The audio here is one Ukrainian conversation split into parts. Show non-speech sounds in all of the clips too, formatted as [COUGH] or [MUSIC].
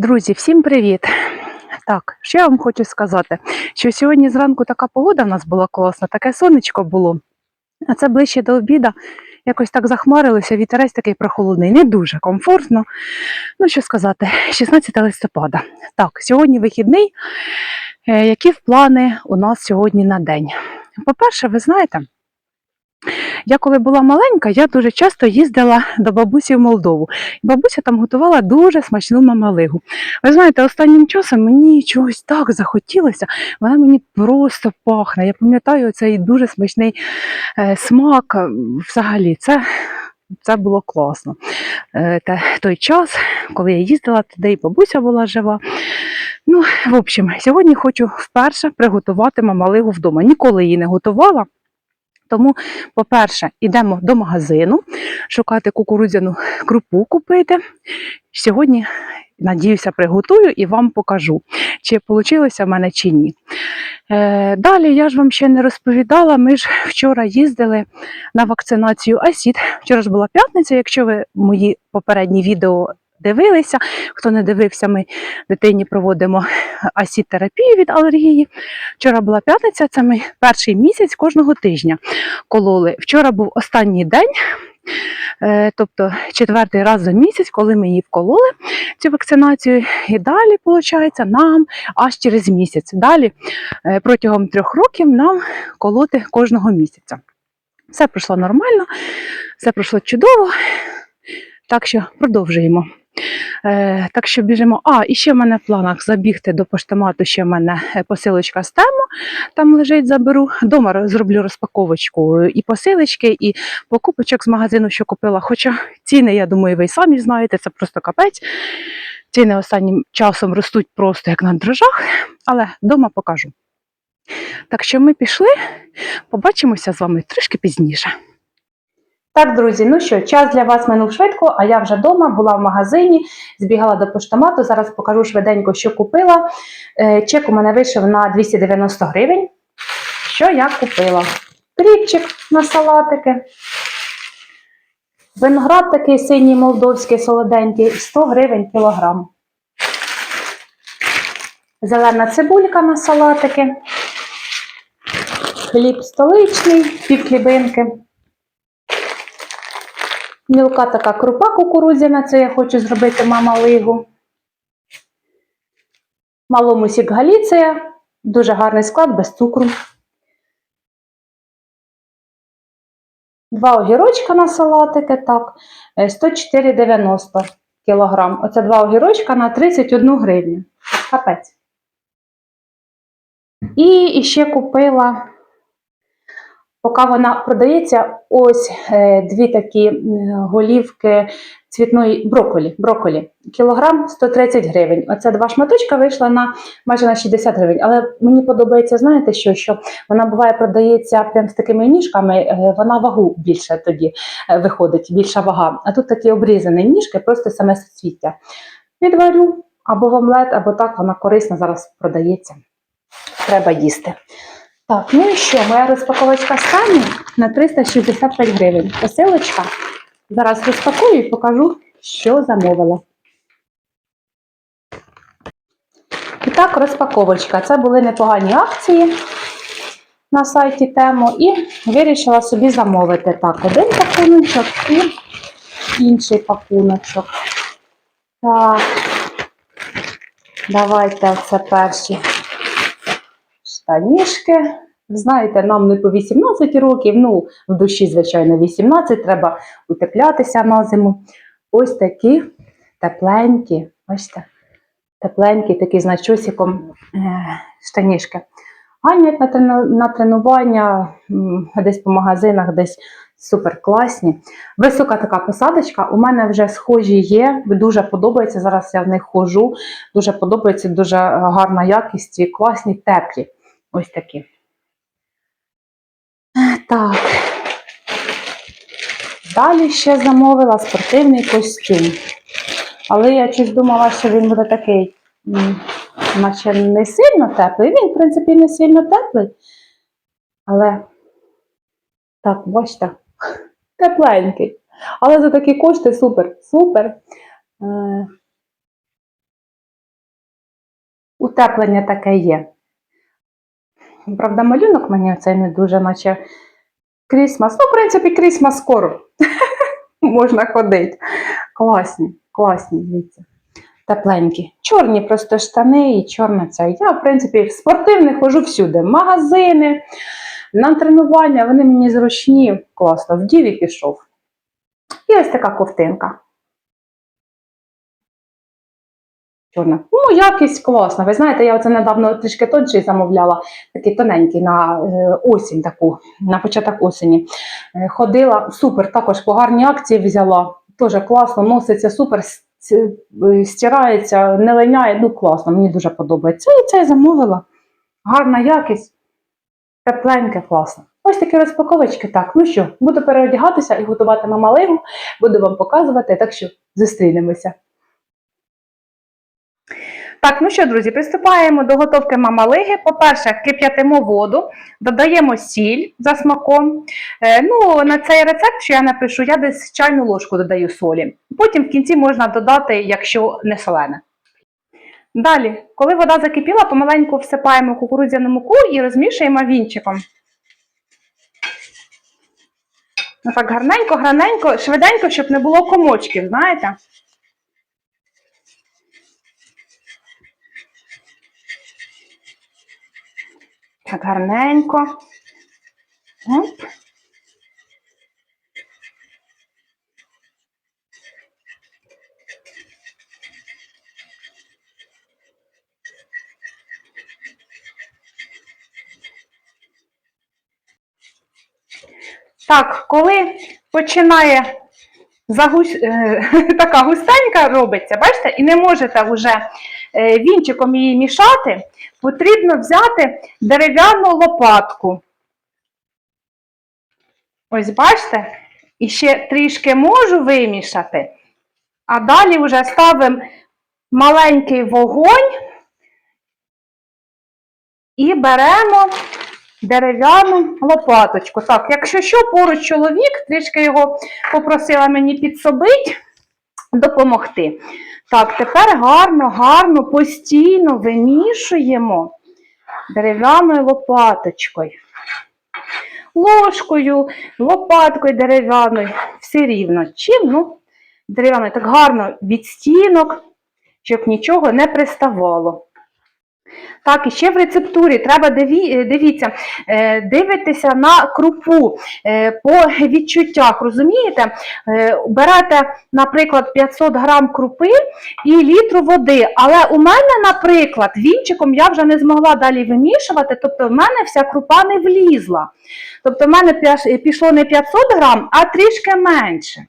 Друзі, всім привіт! Так, що я вам хочу сказати? Що сьогодні зранку така погода в нас була класна, таке сонечко було. А це ближче до обіда. Якось так захмарилося, вітерець такий прохолодний, не дуже комфортно. Ну, що сказати, 16 листопада. Так, сьогодні вихідний. Е, Які плани у нас сьогодні на день? По-перше, ви знаєте, я коли була маленька, я дуже часто їздила до бабусі в Молдову. Бабуся там готувала дуже смачну мамалигу. Ви знаєте, останнім часом мені чогось так захотілося, вона мені просто пахне. Я пам'ятаю цей дуже смачний е, смак. Взагалі, це, це було класно. Е, та, той час, коли я їздила туди, і бабуся була жива. Ну, в общем, сьогодні хочу вперше приготувати мамалигу вдома. Ніколи її не готувала. Тому, по-перше, йдемо до магазину шукати кукурудзяну крупу купити. Сьогодні, надіюся, приготую і вам покажу, чи вийшло в мене чи ні. Е, далі я ж вам ще не розповідала. Ми ж вчора їздили на вакцинацію АСІД. Вчора ж була п'ятниця. Якщо ви мої попередні відео дивилися, хто не дивився, ми дитині проводимо асід-терапію від алергії. Вчора була п'ятниця, це ми перший місяць кожного тижня кололи. Вчора був останній день, е, тобто четвертий раз за місяць, коли ми її вкололи, цю вакцинацію. І далі, виходить, нам аж через місяць. Далі е, протягом трьох років нам колоти кожного місяця. Все пройшло нормально, все пройшло чудово. Так що продовжуємо. Е, так що біжимо. А, і ще в мене в планах забігти до поштомату, ще в мене е, посилочка з тему там лежить, заберу. Дома зроблю розпаковочку і посилочки, і покупочок з магазину, що купила. Хоча ціни, я думаю, ви й самі знаєте, це просто капець. Ціни останнім часом ростуть просто як на дрожжах, але вдома покажу. Так що ми пішли, побачимося з вами трішки пізніше. Так, друзі, ну що, час для вас минув швидко, а я вже вдома була в магазині, збігала до поштомату. Зараз покажу швиденько, що купила. Е, Чек у мене вийшов на 290 гривень. Що я купила? Кріпчик на салатики. Виноград такий синій молдовський, солоденький, 100 гривень кілограм. Зелена цибулька на салатики. Хліб столичний, пів хлібинки. Мілка така крупа кукурудзяна, це я хочу зробити мама лигу. Малому сік Галіція, дуже гарний склад, без цукру. Два огірочка на салатики, так, е, 104,90 кілограм. Оце два огірочка на 31 гривню. Капець. І ще купила Поки вона продається, ось е, дві такі голівки цвітної броколі. броколі. Кілограм 130 гривень. Оце два шматочка вийшла на майже на 60 гривень. Але мені подобається, знаєте що? Що вона буває продається прям з такими ніжками, е, вона вагу більше тоді е, виходить, більша вага. А тут такі обрізані ніжки, просто саме суцвіття. Відварю або в омлет, або так, вона корисна зараз продається. Треба їсти. Так, ну і що, моя розпаковочка стане на 365 гривень. Посилочка. Зараз розпакую і покажу, що замовила. І так, розпаковочка. Це були непогані акції на сайті Тему і вирішила собі замовити. Так, один пакуночок і інший пакуночок. Так, давайте це перші штанішки. Знаєте, нам не по 18 років, ну, в душі, звичайно, 18, треба утеплятися на зиму. Ось такі тепленькі, бачите, тепленькі, такі з начосиком е, штанішки. Ганять на тренування, десь по магазинах, десь супер класні. Висока така посадочка. У мене вже схожі є, дуже подобається. Зараз я в них ходжу. Дуже подобається, дуже гарна якість і класні, теплі. Ось такі. Так. Далі ще замовила спортивний костюм. Але я щось думала, що він буде такий, наче не сильно теплий. Він, в принципі, не сильно теплий. Але так, бачите, [LAUGHS] тепленький. Але за такі кошти супер, супер. Е, утеплення таке є. Правда, малюнок мені цей не дуже, наче крісмас. Ну, в принципі, крісмас скоро. [LAUGHS] Можна ходити. Класні, класні, дивіться. Тепленькі. Чорні просто штани і чорна ця. Я, в принципі, в спортивних хожу всюди. Магазини, на тренування, вони мені зручні. Класно, вдів і пішов. І ось така ковтинка. Чорна. Ну, якість класна. Ви знаєте, я оце недавно трішки тонший замовляла, такий тоненький на е, осінь таку, на початок осені. Е, ходила, супер, також по гарній акції взяла. Теж класно, носиться супер, е, стирається, не линяє. Ну, класно, мені дуже подобається. І це я замовила. Гарна якість, тепленьке, класно. Ось такі розпаковочки. Так, ну що, буду переодягатися і готувати мамалигу, буду вам показувати, так що зустрінемося. Так, ну що, друзі, приступаємо до готовки мамалиги. По-перше, кип'ятимо воду, додаємо сіль за смаком. Е, ну, на цей рецепт, що я напишу, я десь чайну ложку додаю солі. Потім в кінці можна додати, якщо не солене. Далі, коли вода закипіла, помаленьку всипаємо кукурудзяну муку і розмішуємо вінчиком. Ну так гарненько, граненько, швиденько, щоб не було комочків, знаєте? Так гарненько. Оп. Так, коли починає загусь... [LAUGHS] така густенька робиться, бачите, і не можете вже вінчиком її мішати, потрібно взяти дерев'яну лопатку. Ось бачите, і ще трішки можу вимішати, а далі вже ставимо маленький вогонь і беремо дерев'яну лопаточку. Так, якщо що, поруч чоловік, трішки його попросила мені підсобити, допомогти. Так, тепер гарно, гарно, постійно вимішуємо дерев'яною лопаточкою. Ложкою, лопаткою дерев'яною, все рівно. Чим? Ну, дерев'яною так гарно від стінок, щоб нічого не приставало. Так, і ще в рецептурі треба диві, е, дивіться, е, дивитися на крупу е, по відчуттях, розумієте? Берете, наприклад, 500 грам крупи і літру води. Але у мене, наприклад, вінчиком я вже не змогла далі вимішувати, тобто в мене вся крупа не влізла. Тобто в мене пішло не 500 грам, а трішки менше.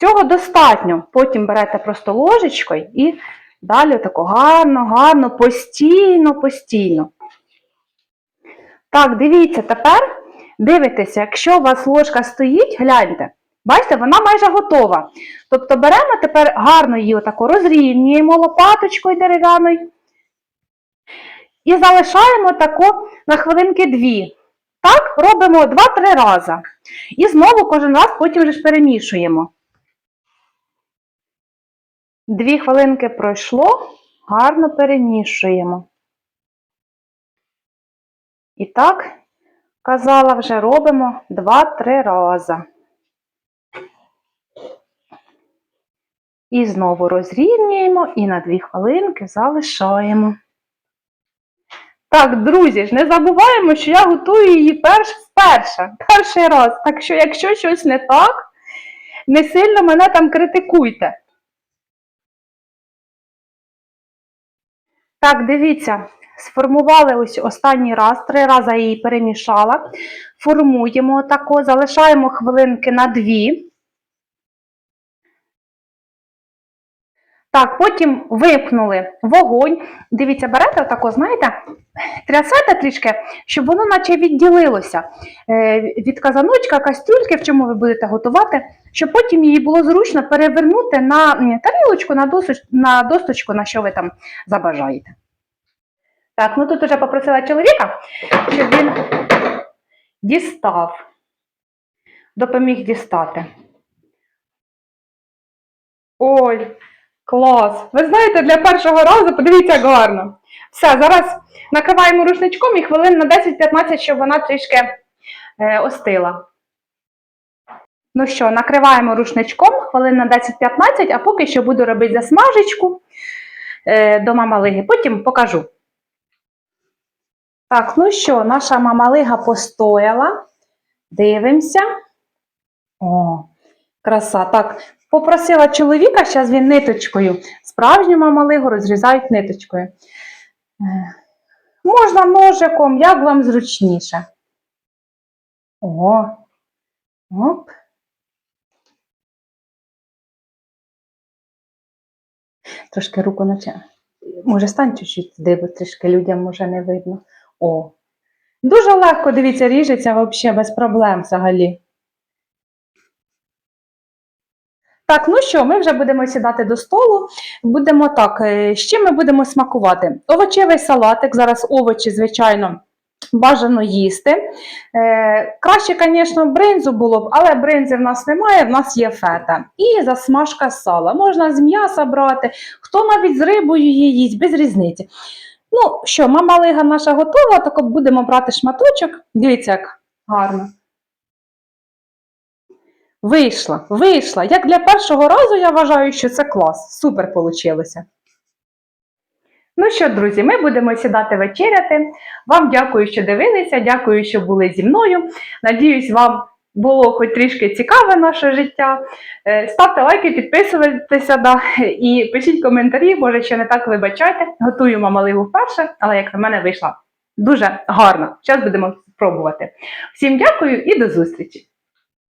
Цього достатньо. Потім берете просто ложечкою і далі тако гарно, гарно, постійно, постійно. Так, дивіться, тепер дивитеся, якщо у вас ложка стоїть, гляньте. Бачите, вона майже готова. Тобто беремо тепер гарно її отако розрівнюємо лопаточкою дерев'яною і залишаємо тако на хвилинки дві. Так, робимо 2-3 рази. І знову кожен раз потім вже перемішуємо. Дві хвилинки пройшло, гарно перемішуємо. І так, казала, вже робимо 2-3 рази. І знову розрівнюємо і на 2 хвилинки залишаємо. Так, друзі ж, не забуваємо, що я готую її перш вперше, перший раз. Так що, якщо щось не так, не сильно мене там критикуйте. Так, дивіться, сформували ось останній раз, три рази я її перемішала. Формуємо отако, залишаємо хвилинки на дві. Так, потім випнули вогонь. Дивіться, берете отако, знаєте, трясете трішки, щоб воно наче відділилося е, від казаночка, кастрюльки, в чому ви будете готувати, щоб потім її було зручно перевернути на тарілочку, на, досоч, на досточку, на що ви там забажаєте. Так, ну тут уже попросила чоловіка, щоб він дістав, допоміг дістати. Ой, Клас! Ви знаєте, для першого разу подивіться гарно. Все, зараз накриваємо рушничком і хвилин на 10-15, щоб вона трішки е, остила. Ну що, накриваємо рушничком хвилин на 10-15, а поки що буду робити засмажечку е, до мамалиги. Потім покажу. Так, ну що, наша мамалига постояла. Дивимося. О, краса. Так, попросила чоловіка, зараз він ниточкою. Справжню мамалигу розрізають ниточкою. Е, Можна ножиком, як вам зручніше. О, оп. Трошки руку наче. Може, стань чуть-чуть туди, трішки людям може не видно. О. Дуже легко, дивіться, ріжеться взагалі без проблем взагалі. Так, ну що, ми вже будемо сідати до столу. Будемо так, е, з чим ми будемо смакувати? Овочевий салатик, зараз овочі, звичайно, бажано їсти. Е, краще, звісно, бринзу було б, але бринзи в нас немає, в нас є фета. І засмажка сала. Можна з м'яса брати, хто навіть з рибою її їсть, без різниці. Ну що, мама лига наша готова, так будемо брати шматочок. Дивіться, як гарно. Вийшла, вийшла. Як для першого разу я вважаю, що це клас. Супер получилося. Ну що, друзі, ми будемо сідати вечеряти. Вам дякую, що дивилися, дякую, що були зі мною. Надіюсь, вам було хоч трішки цікаве наше життя. Е, Ставте лайки, підписуйтеся да, і пишіть коментарі, може, ще не так вибачайте. Готую мамалигу вперше, але як на мене вийшла дуже гарно. Зараз будемо спробувати. Всім дякую і до зустрічі!